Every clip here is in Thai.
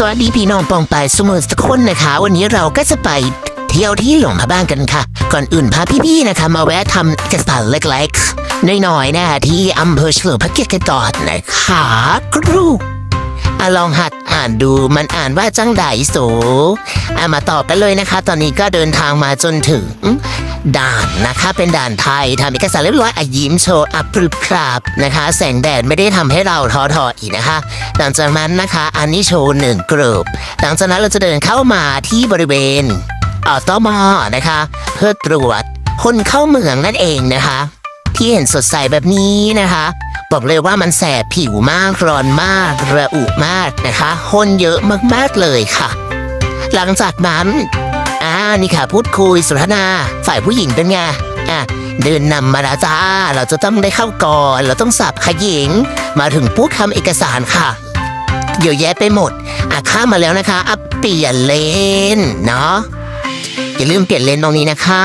สวัสดีพี่น้องปองไปสมุทรสคนนะคะ วันนี้เราก็จะไปเที่ยวที่หลวงพระบ้างกันค่ะ ก่อนอื่นพาพี่ๆนะคะ มาแวะทำเอกสารเล็กๆน้อยๆนะคะที่อำเภอเฉลิมพระเกียรติกันก่อนนะคะกรู อะลองหัดอ่านดูมันอ่านว่าจังไดโสอะมาตอบกันเลยนะคะ ตอนนี้ก็เดินทางมาจนถึง ด่านนะคะ เป็นด่านไทยทำเอกสารเรียบร้อยอะยิ้มโชว์อัปรึบครับนะคะ แสงแดดไม่ได้ทำให้เราท้อถอยอีกนะคะ หลังจากนั้นนะคะ อันนี้โชว์หนึ่งกลุ่มหลังจากนั้นเราจะเดินเข้ามาที่บริเวณออตมนะคะ เพื่อตรวจคนเข้าเมืองนั่นเองนะคะ ที่เห็นสดใสแบบนี้นะคะ บอกเลยว่ามันแสบผิวมากร้อนมากระอุมากนะคะคนเยอะมากๆเลยค่ะ หลังจากนั้นอ่านี่ค่ะพูดคุยสนทนา ฝ่ายผู้หญิงเป็นไงอะเดินนำมาแล้วจ้าเราจะต้องได้เข้าก่อนเราต้องสับขยิง มาถึงพูดทำเอกสารค่ะเยอะแยะไปหมดอะข้ามมาแล้วนะคะอะเปลี่ยนเลนเนาะอย่าลืมเปลี่ยนเลนตรงนี้นะคะ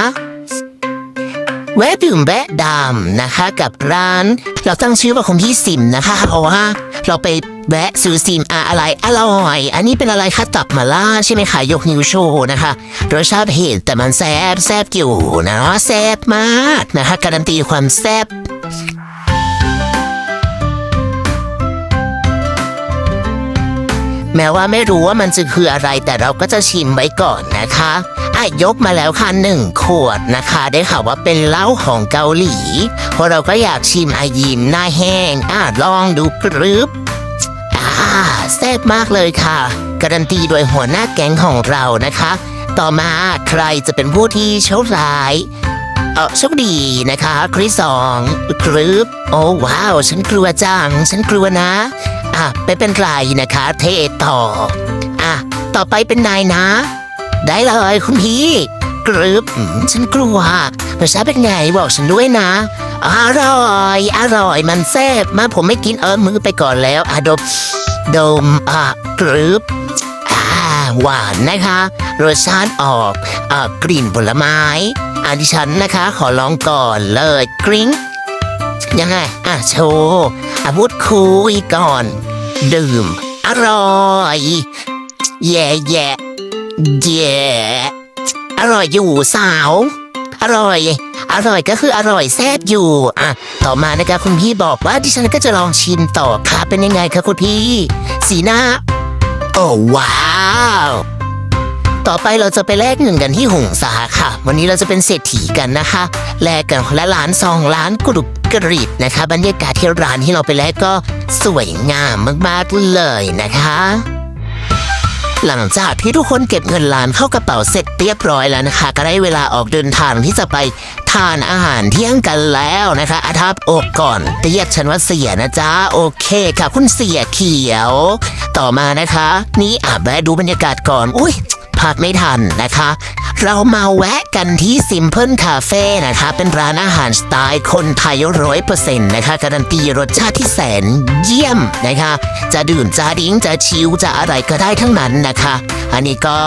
แวะดื่มแวะดำนะคะ กับร้าน เราตั้งชื่อว่าคงที่ซิมนะคะ เพราะว่าเราไปแวะซื้อซิมอะอะไรอร่อย อันนี้เป็นอะไรคะตับมาล่าใช่ไหมคะยกนิ้วโชว์นะคะรสชาติเผ็ดแต่มันแซ่บแซ่บอยู่นะแซ่บมากนะคะการันตีความแซ่บ แม้ว่าไม่รู้ว่ามันจะคืออะไรแต่เราก็จะชิมไว้ก่อนนะคะอะยกมาแล้วค่ะหนึ่งขวดนะคะ ได้ข่าวว่าเป็นเหล้าของเกาหลี เพราะเราก็อยากชิมอายิมหน้าแห้งอะลองดูกรึบอ่าแซ่บมากเลยค่ะ การันตีโดยหัวหน้าแก๊งของเรานะคะ ต่อมาใครจะเป็นผู้ที่โชคร้ายเออโชคดีนะคะ คริสสองกรึบโอ้ว้าว ฉันกลัวจัง ฉันกลัวนะ อะไม่เป็นไรนะคะ เทต่อ อะ ต่อไปเป็นนายนะ ได้เลยคุณพี่กรึบฉันกลัวรสชาเป็นไงบอกฉันด้วยนะ อร่อย อร่อยมันแซ่บมาผมไม่กินเออมือไปก่อนแล้วอะดมดมอะกรึบอ่าหวานนะคะรสชาติออกอ่ากลิ่นผลไม้อันดิฉันนะคะ ขอลองก่อนเลยกริ๊ง ยังไงอะโชว์อะพูดคุยก่อน ดื่ม อร่อย แย่แย่แย่อร่อยอยู่สาว อร่อย อร่อยก็คืออร่อยแซ่บอยู่ อะ ต่อมานะคะคุณพี่บอกว่าดิฉันก็จะลองชิมต่อค่ะเป็นยังไงคะคุณพี่ สีหน้า โอ้ว้าวต่อไปเราจะไปแลกเงินกันที่หงสาค่ะ วันนี้เราจะเป็นเศรษฐีกันนะคะ แลกกันคนละล้านสองล้านกรุบ กริบนะคะบรรยากาศที่ร้านที่เราไปแลกก็สวยงามมากๆเลยนะคะ หลังจากที่ทุกคนเก็บเงินล้านเข้ากระเป๋าเสร็จเรียบร้อยแล้วนะคะ ก็ได้เวลาออกเดินทางที่จะไปทานอาหารเที่ยงกันแล้วนะคะอาทับอกก่อนเรียกฉันว่าเสียนะจ๊ะโอเคค่ะคุณเสียเขียว ต่อมานะคะ นี่อะแวะดูบรรยากาศก่อน อุ้ยพลาดไม่ทันนะคะ เรามาแวะกันที่ Simple Cafe นะคะ เป็นร้านอาหารสไตล์คนไทยร้อยเปอร์เซ็นต์นะคะ การันตีรสชาติที่แสนเยี่ยมนะคะ จะดื่มจะดิ้งจะชิวจะอะไรก็ได้ทั้งนั้นนะคะ อันนี้ก็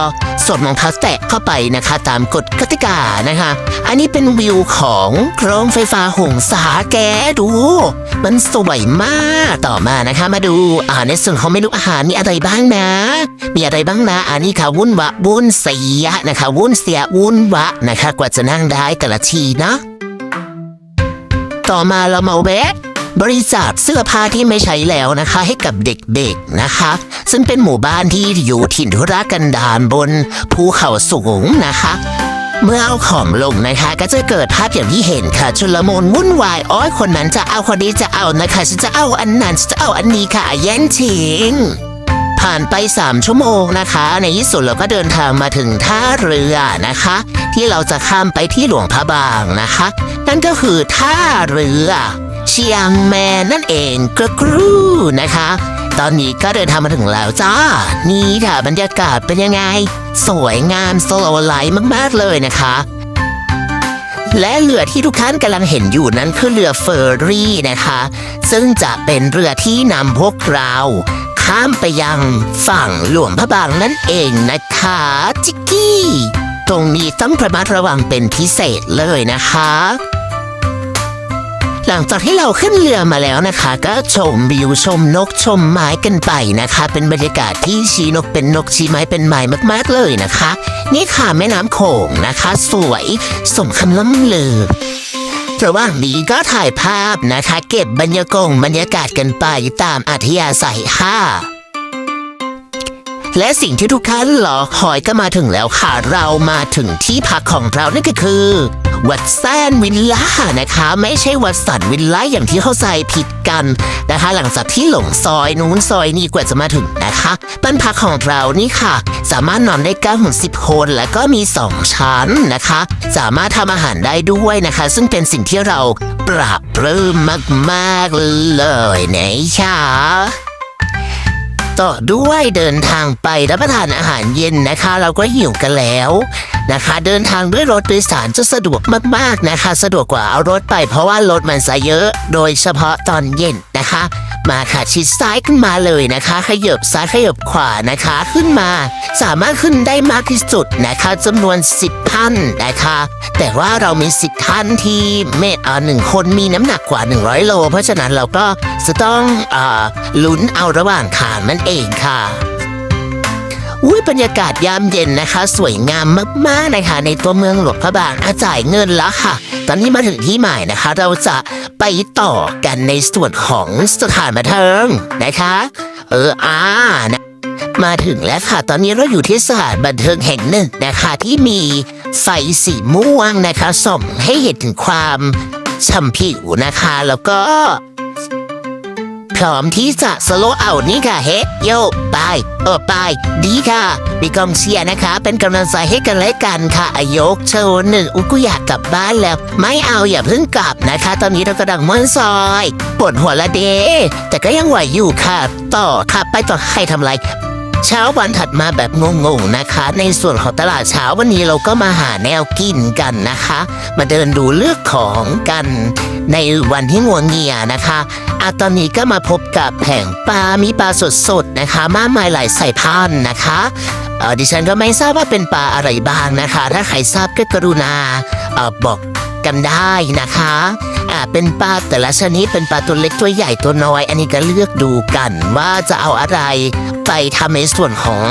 สวมรองเท้าแตะเข้าไปนะคะ ตามกฎกติกานะคะ อันนี้เป็นวิวของโครงไฟฟ้าหงสาแกดู มันสวยมากต่อมานะคะ มาดูอ่าในส่วนของเมนูอาหารมีอะไรบ้างนะ มีอะไรบ้างนะ อันนี้ค่ะวุ้นวะวุ้นเสียนะคะวุ้นเสียวุ้นวะนะคะกว่าจะนั่งได้แต่ละทีนะ ต่อมาเรามาแวะบริจาคเสื้อผ้าที่ไม่ใช้แล้วนะคะ ให้กับเด็กๆนะคะ ซึ่งเป็นหมู่บ้านที่อยู่ถิ่นธุรกันดารบนภูเขาสูงนะคะ เมื่อเอาของลงนะคะ ก็จะเกิดภาพอย่างที่เห็นค่ะ ชุลมุนวุ่นวายอ้อยคนนั้นจะเอาคนนี้จะเอานะคะฉันจะเอาอันนั้นฉันจะเอาอันนี้ค่ะแย่งชิง ผ่านไปสามชั่วโมงนะคะ ในที่สุดเราก็เดินทางมาถึงท่าเรือนะคะ ที่เราจะข้ามไปที่หลวงพระบางนะคะ นั่นก็คือท่าเรือเชียงแมนนั่นเองกระกรูนะคะ ตอนนี้ก็เดินทางมาถึงแล้วจ้า นี่ค่ะบรรยากาศเป็นยังไง สวยงามสโลว์ไลท์มาก ๆ เลยนะคะและเรือที่ทุกท่านกำลังเห็นอยู่นั้นคือเรือเฟอร์รี่นะคะ ซึ่งจะเป็นเรือที่นำพวกเรา ข้ามไปยังฝั่งหลวงพระบางนั่นเองนะคะจิกกี้ ตรงนี้ต้องระมัดระวังเป็นพิเศษเลยนะคะ หลังจากที่เราขึ้นเรือมาแล้วนะคะ ก็ชมวิวชมนกชมไม้กันไปนะคะ เป็นบรรยากาศที่ชีนกเป็นนกชีไม้เป็นไม้มาก ๆเลยนะคะ นี่ค่ะแม่น้ำโขงนะคะ สวยสมคำล่ำลือ ระหว่างนี้ก็ถ่ายภาพนะคะ เก็บบรรยากงบรรยากาศกันไปตามอัธยาศัยค่ะ และสิ่งที่ทุกท่านรอคอยก็มาถึงแล้วค่ะ เรามาถึงที่พักของเรานั่นก็คือ วัดแซนวิลล่านะคะ ไม่ใช่วัดสันวิลล่าอย่างที่เข้าใจผิดกันนะคะ หลังจากที่หลงซอยนู้นซอยนี้กว่าจะมาถึงนะคะบ้านพักของเรานี่ค่ะ สามารถนอนได้9ก้าถึงสิบคนและก็มี2ชั้นนะคะ สามารถทำอาหารได้ด้วยนะคะ ซึ่งเป็นสิ่งที่เราปรับปรื้มมาก ๆ เลยนะคะ ต่อด้วยเดินทางไปรับประทานอาหารเย็นนะคะ เราก็หิวกันแล้วนะคะ เดินทางด้วยรถโดยสารจะสะดวกมากๆนะคะ สะดวกกว่าเอารถไปเพราะว่ารถมันซะเยอะ โดยเฉพาะตอนเย็นนะคะ มาค่ะชิดซ้ายขึ้นมาเลยนะคะขยับซ้ายขยับขวานะคะขึ้นมา สามารถขึ้นได้มากที่สุดนะคะจำนวน10ท่านนะคะ แต่ว่าเรามีสิท่านที่เมตรอ่าหนึ่งคนมีน้ำหนักกว่า 100 โล เพราะฉะนั้นเราก็จะต้องอาลุ้นเอาระหว่างทางนั่นเองค่ะ อุ้ยบรรยากาศยามเย็นนะคะ สวยงามมากๆนะคะในตัวเมืองหลวงพระบางอาจ่ายเงินแล้วค่ะ ตอนนี้มาถึงที่หมายนะคะ เราจะไปต่อกันในส่วนของสถานบันเทิงนะคะ เอออ่านะมาถึงแล้วค่ะ ตอนนี้เราอยู่ที่สถานบันเทิงแห่งหนึ่งนะคะ ที่มีไฟสีม่วงนะคะส่องให้เห็นถึงความช่ำผิวนะคะ แล้วก็ พร้อมที่จะสโลเอานี่ค่ะเฮ้โยไปเออไป ดีค่ะมีกองเชียร์นะคะ เป็นกำลังใจให้กันและกันค่ะอายกโชว์หนึ่งอุกูอยากกลับบ้านแล้ว ไม่เอาอย่าเพิ่งกลับนะคะ ตอนนี้เรากำลังม้วนซอยปวดหัวละเด แต่ก็ยังไหวอยู่ค่ะ ต่อค่ะไปต่อใครทำไรเช้าวันถัดมาแบบงงๆนะคะ ในส่วนของตลาดเช้าวันนี้เราก็มาหาแนวกินกันนะคะ มาเดินดูเลือกของกัน ในวันที่งวงเงียนะคะอะตอนนี้ก็มาพบกับแผงปลา มีปลาสดๆนะคะ มากมายหลายสายพันธุ์นะคะเออดิฉันก็ไม่ทราบว่าเป็นปลาอะไรบ้างนะคะ ถ้าใครทราบก็กรุณาเออบอกกันได้นะคะอ่าเป็นปลาแต่ละชนิดเป็นปลาตัวเล็กตัวใหญ่ตัวน้อย อันนี้ก็เลือกดูกันว่าจะเอาอะไรไปทำในส่วนของ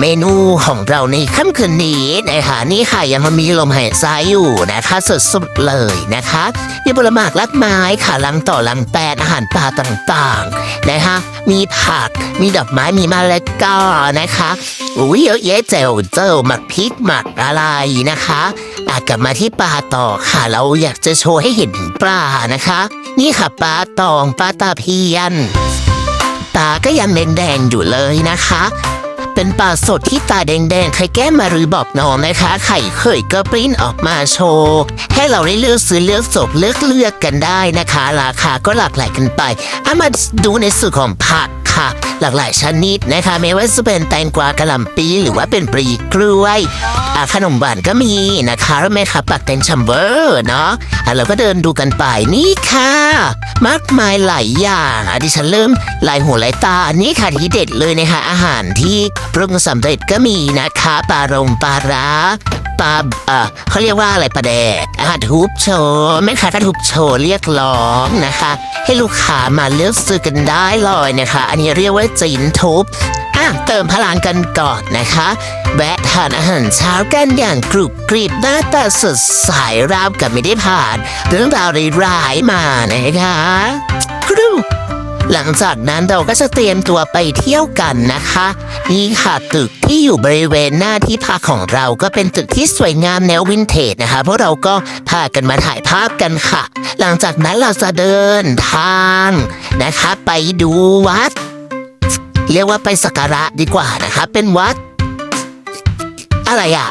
เมนูของเราในค่ำคืนนี้นะคะนี่ค่ะยังมีลมหายใจอยู่นะคะสดๆเลยนะคะมีผลไม้ลักไม้ค่ะลังต่อลังแปดอาหารปลาต่างๆนะคะมีผักมีดอกไม้มีมะละกอนะคะอุ้ยเยอะแยะเจ๋วเจ้าหมักพริกหมักอะไรนะคะอะกลับมาที่ปลาต่อค่ะเราอยากจะโชว์ให้เห็นถึงปลานะคะ นี่ค่ะปลาตองปลาตาเพียนตาก็ยังแดงๆอยู่เลยนะคะ เป็นปลาสดที่ตาแดงๆ ใครแก้มาหรือบอกน้องนะคะ ไข่เคยก็ปริ้นออกมาโชว์ ให้เราได้เลือกซื้อเลือกสดเลือกเลือกกันได้นะคะ ราคาก็หลากหลายกันไปเอามาดูในส่วนของผักค่ะ หลากหลายชนิดนะคะ ไม่ว่าจะเป็นแตงกวากระหล่ำปีหรือว่าเป็นปลีกล้วย อะขนมหวานก็มีนะคะแล้วแม่ค้าปักแตงชัมเบอร์เนาะอะเราก็เดินดูกันไปนี่ค่ะ มากมายหลายอย่างอะดิฉันเริ่มหลายหัวหลายตาอันนี้ค่ะที่เด็ดเลยนะคะอาหารที่ปรุงสำเร็จก็มีนะคะปลารงปลาร้าปลาเอ่อเขาเรียกว่าอะไรปลาแดดอาหารทุบโชว์แม่ค้าก็ทุบโชว์เรียกร้องนะคะ ให้ลูกค้ามาเลือกซื้อกันได้เลยนะคะ อันนี้เรียกว่าจีนทุบ เติมพลังกันก่อนนะคะ แวะทานอาหารเช้ากันอย่างกรุบกริบหน้าตาสดใสราวกับไม่ได้ผ่าน เรื่องราวร้ายๆมานะคะกรูหลังจากนั้นเราก็จะเตรียมตัวไปเที่ยวกันนะคะ นี่ค่ะตึกที่อยู่บริเวณหน้าที่พักของเราก็เป็นตึกที่สวยงามแนววินเทจนะคะพวกเราก็พากันมาถ่ายภาพกันค่ะ หลังจากนั้นเราจะเดินทางนะคะ ไปดูวัด เรียกว่าไปสักการะดีกว่านะคะเป็นวัด อะไรอะ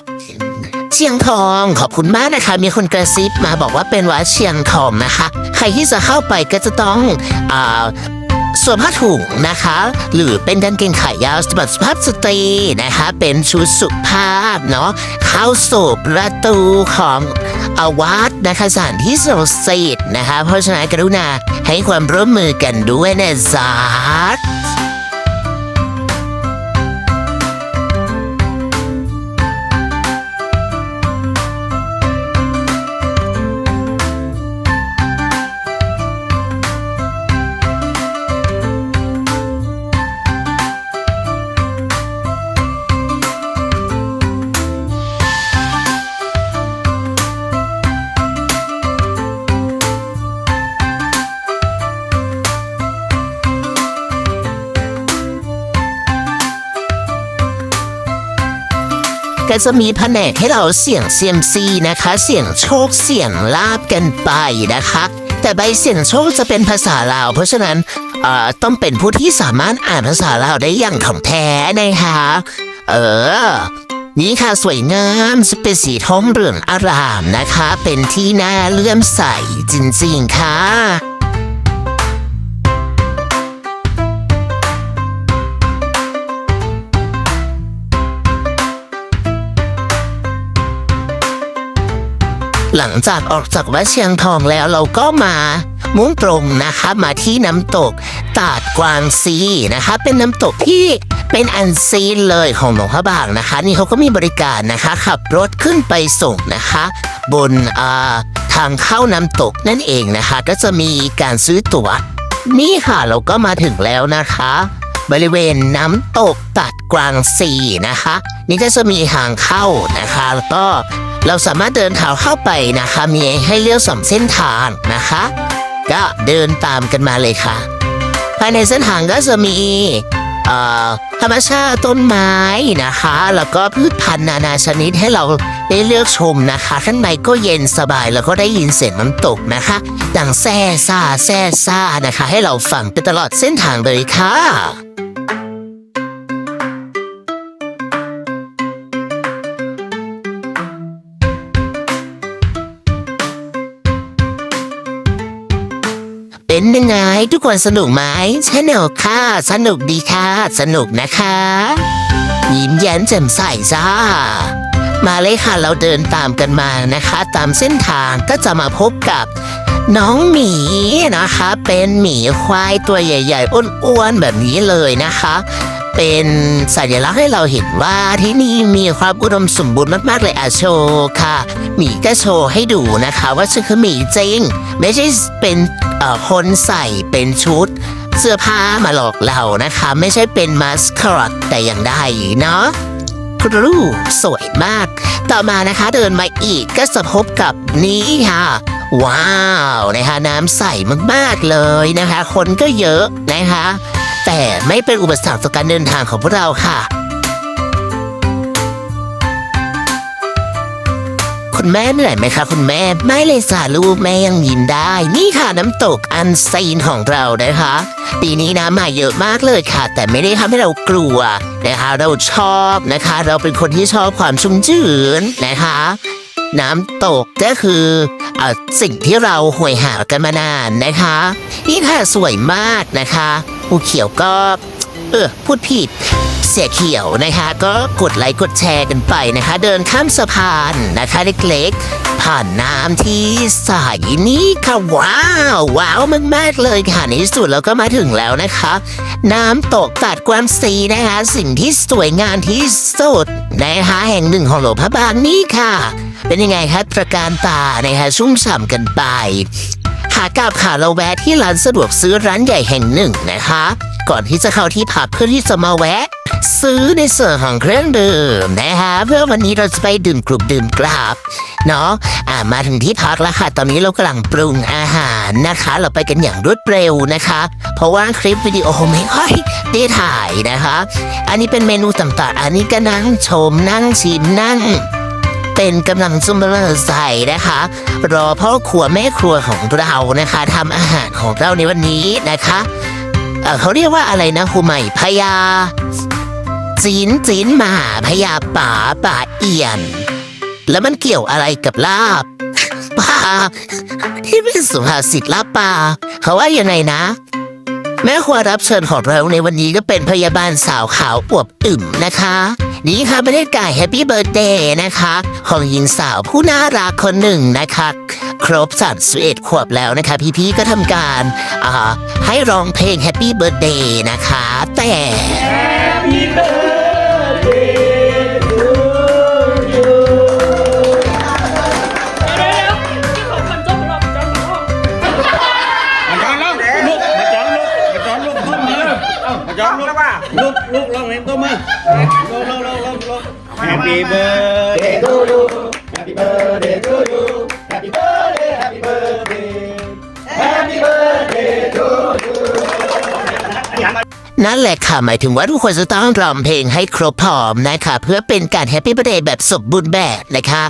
เชียงทองขอบคุณมากนะคะ มีคนกระซิบมาบอกว่าเป็นวัดเชียงทองนะคะ ใครที่จะเข้าไปก็จะต้องอสวมผ้าถุงนะคะ หรือเป็นกางเกงขายาวสำหรับสุภาพสตรีนะคะ เป็นชุดสุภาพเนาะเข้าสู่ประตูของอาวัดนะคะสถานที่ศักดิ์สิทธิ์นะคะ เพราะฉะนั้นกรุณาให้ความร่วมมือกันด้วยนะจ๊ะ ก็จะมีแผนกให้เราเสี่ยงเซียมซีนะคะ เสี่ยงโชคเสี่ยงลาบกันไปนะคะ แต่ใบเสี่ยงโชคจะเป็นภาษาลาว เพราะฉะนั้นเอ่อต้องเป็นผู้ที่สามารถอ่านภาษาลาวได้อย่างถ่องแท้นะคะเออนี่ค่ะสวยงามจะเป็นสีทองเหลืองอารามนะคะ เป็นที่น่าเลื่อมใสจริงๆค่ะ หลังจากออกจากวัดเชียงทองแล้วเราก็มามุ่งตรงนะคะมาที่น้ำตกตาดกวางซีนะคะ เป็นน้ำตกที่เป็นอันซีนเลยของหลวงพระบางนะคะ นี่เขาก็มีบริการนะคะ ขับรถขึ้นไปส่งนะคะ บนาทางเข้าน้ำตกนั่นเองนะคะ ก็จะมีการซื้อตั๋ว นี่ค่ะเราก็มาถึงแล้วนะคะ บริเวณน้ำตกตัดกวางซีนะคะ นี่ก็จะมีทางเข้านะคะแล้วก็ เราสามารถเดินเท้าเข้าไปนะคะ มีให้เลือกสองเส้นทางนะคะ ก็เดินตามกันมาเลยค่ะ ภายในเส้นทางก็จะมีธรรมชาติต้นไม้นะคะ แล้วก็พืชพันธุ์นานาชนิดให้เราได้เลือกชมนะคะ ข้างในก็เย็นสบายแล้วก็ได้ยินเสียงน้ำตกนะคะดังแซ่ซ่าแซ่ซ่านะคะ ให้เราฟังไปตลอดเส้นทางเลยค่ะ เป็นยังไง ทุกคนสนุกไหมสนุกค่ะ สนุกดีค่ะ สนุกนะคะยิ้มแย้มแจ่มใสจ้ามาเลยค่ะเราเดินตามกันมานะคะ ตามเส้นทางก็จะมาพบกับน้องหมีนะคะ เป็นหมีควายตัวใหญ่ ๆ อ้วนๆแบบนี้เลยนะคะ เป็นสัญลักษณ์ให้เราเห็นว่าที่นี่มีความอุดมสมบูรณ์มากๆเลยอาโชว์ค่ะ มีก็โชว์ให้ดูนะคะว่าฉันคือหมีจริง ไม่ใช่เป็นเอ่อคนใส่เป็นชุด เสื้อผ้ามาหลอกเรานะคะ ไม่ใช่เป็นมาสคอตแต่อย่างใดเนาะครูสวยมาก ต่อมานะคะเดินมาอีกก็จะพบกับนี้ค่ะว้าวนะคะน้ำใสมากๆเลยนะคะ คนก็เยอะนะคะ แต่ไม่เป็นอุปสรรคต่อการเดินทางของพวกเราค่ะ คุณแม่เหนื่อยไหมคะคุณแม่ ไม่เลยสาลูกแม่ยังยิ้มได้ นี่ค่ะน้ำตกอันซีนของเรานะคะ ปีนี้น้ำมาเยอะมากเลยค่ะ แต่ไม่ได้ทำให้เรากลัวนะคะ เราชอบนะคะ เราเป็นคนที่ชอบความชุ่มชื้นนะคะน้ำตกก็คือเอ่อสิ่งที่เราหวยหากันมานานนะคะ นี่ค่ะสวยมากนะคะ ปูเขียวก็ เออ พูดผิด เสียเขียวนะคะ ก็กดไลค์กดแชร์กันไปนะคะ เดินข้ามสะพานนะคะเล็กๆ ผ่านน้ำที่ใสนี่ค่ะว้าวว้าวมากๆเลยค่ะในที่สุดเราก็มาถึงแล้วนะคะ น้ำตกตัดกวามซีนะคะ สิ่งที่สวยงามที่สุดนะคะแห่งหนึ่งของหลวงพระบางนี่ค่ะ เป็นยังไงคะตระการตานะคะชุ่มฉ่ำกันไปขากลับค่ะเราแวะที่ร้านสะดวกซื้อร้านใหญ่แห่งหนึ่งนะคะ ก่อนที่จะเข้าที่พักเพื่อที่จะมาแวะ ซื้อในส่วนของเครื่องดื่มนะคะเพื่อวันนี้เราจะไปดื่มกรุบดื่มกราบเนาะอ่ามาถึงที่พักแล้วค่ะ ตอนนี้เรากำลังปรุงอาหารนะคะ เราไปกันอย่างรวดเร็วนะคะ เพราะว่าคลิปวิดีโอไม่ค่อยได้ถ่ายนะคะ อันนี้เป็นเมนูต่างๆ อันนี้ก็นั่งชมนั่งชิมนั่งเป็นกำลังจุ่มเริใส่นะคะ รอพ่อครัวแม่ครัวของเรานะคะทำอาหารของเราในวันนี้นะคะเเขาเรียกว่าอะไรนะครูใหม่พญา จีนจีนหมาพญาป่าป่าเอียน แล้วมันเกี่ยวอะไรกับลาบป่าที่เป็นสุภาษิตลาบป่าเขาว่ายังไงนะ แม่ครัวรับเชิญของเราในวันนี้ก็เป็นพยาบาลสาวขาวอวบอึมนะคะ นี่ค่ะบรรยากาศแฮปปี้เบิร์ดเดย์นะคะ ของหญิงสาวผู้น่ารักคนหนึ่งนะคะ ครบสามสิบเอ็ดขวบแล้วนะคะ พี่ๆก็ทำการอ่าให้ร้องเพลงแฮปปี้เบิร์ดเดย์นะคะ แต่เดี๋ ยวเดี๋ยวที่ขอนจบหรอกมาจอนลูกลูกมาจอนลูกมาจอนลูกลูกมือมาจอนลูกลูกลูกลองเห็นตัวมือลูกลูกลูกลูกลูก Happy birthday to you นั่นแหละค่ะ หมายถึงว่าทุกคนจะต้องร้องเพลงให้ครบพร้อมนะคะ เพื่อเป็นการแฮปปี้เบร์เดย์แบบสมบูรณ์แบบนะคะ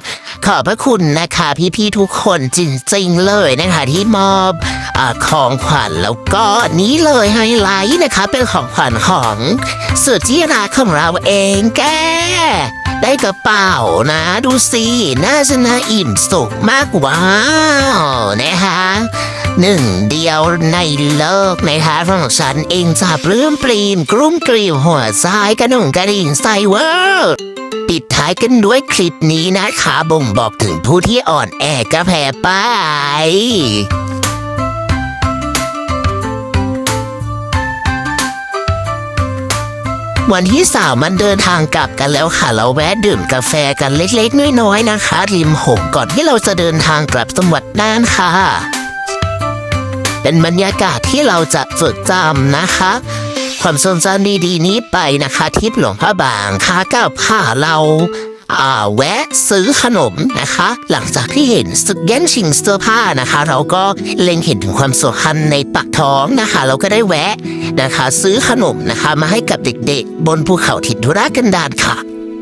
ขอบพระคุณนะคะพี่ๆทุกคนจริงๆเลยนะคะ ที่มอบอของขวัญแล้วก็นี้เลยไฮไลท์นะคะ เป็นของขวัญของสุดที่รักของเราเองแก ได้กระเป๋านะ ดูสิน่าจะน่าอิ่มสุขมากว้าวนะคะหนึ่งเดียวในโลกนะคะของฉันเองจะปลื้มปรีมกลุ้มกลีมหัวใจกระหนุ่งกระดิ่งใส่เวอร์ปิดท้ายกันด้วยคลิปนี้นะคะบ่งบอกถึงผู้ที่อ่อนแอกระแพ้ไป วันที่สามมันเดินทางกลับกันแล้วค่ะ เราแวะดื่มกาแฟกันเล็กๆ น้อยๆนะคะ ริมหงก่อนที่เราจะเดินทางกลับจังหวัดน่านค่ะ เป็นบรรยากาศที่เราจะจดจำนะคะ ความทรงจำดีๆนี้ไปนะคะ ทิพย์หลวงพระบางค่ะกับค่ะเราอ่า แวะซื้อขนมนะคะ หลังจากที่เห็นสึกแย่งชิงเสื้อผ้านะคะ เราก็เล็งเห็นถึงความสำคัญในปากท้องนะคะ เราก็ได้แวะนะคะ ซื้อขนมนะคะ มาให้กับเด็กๆ บนภูเขาถิ่นธุรกันดารค่ะ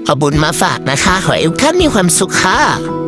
ขอบุญมาฝากนะคะ ขอให้ทุกท่านมีความสุขค่ะ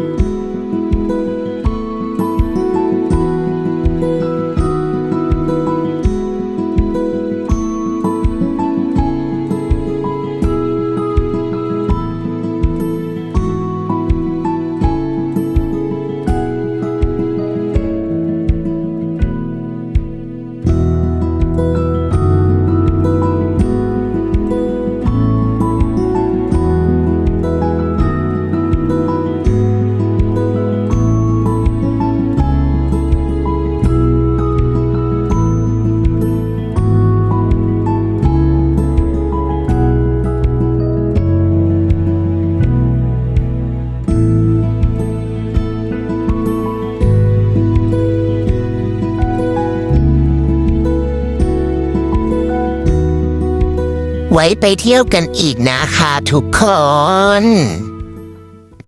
ว้ไปเที่ยวกันอีกนะคะทุกคน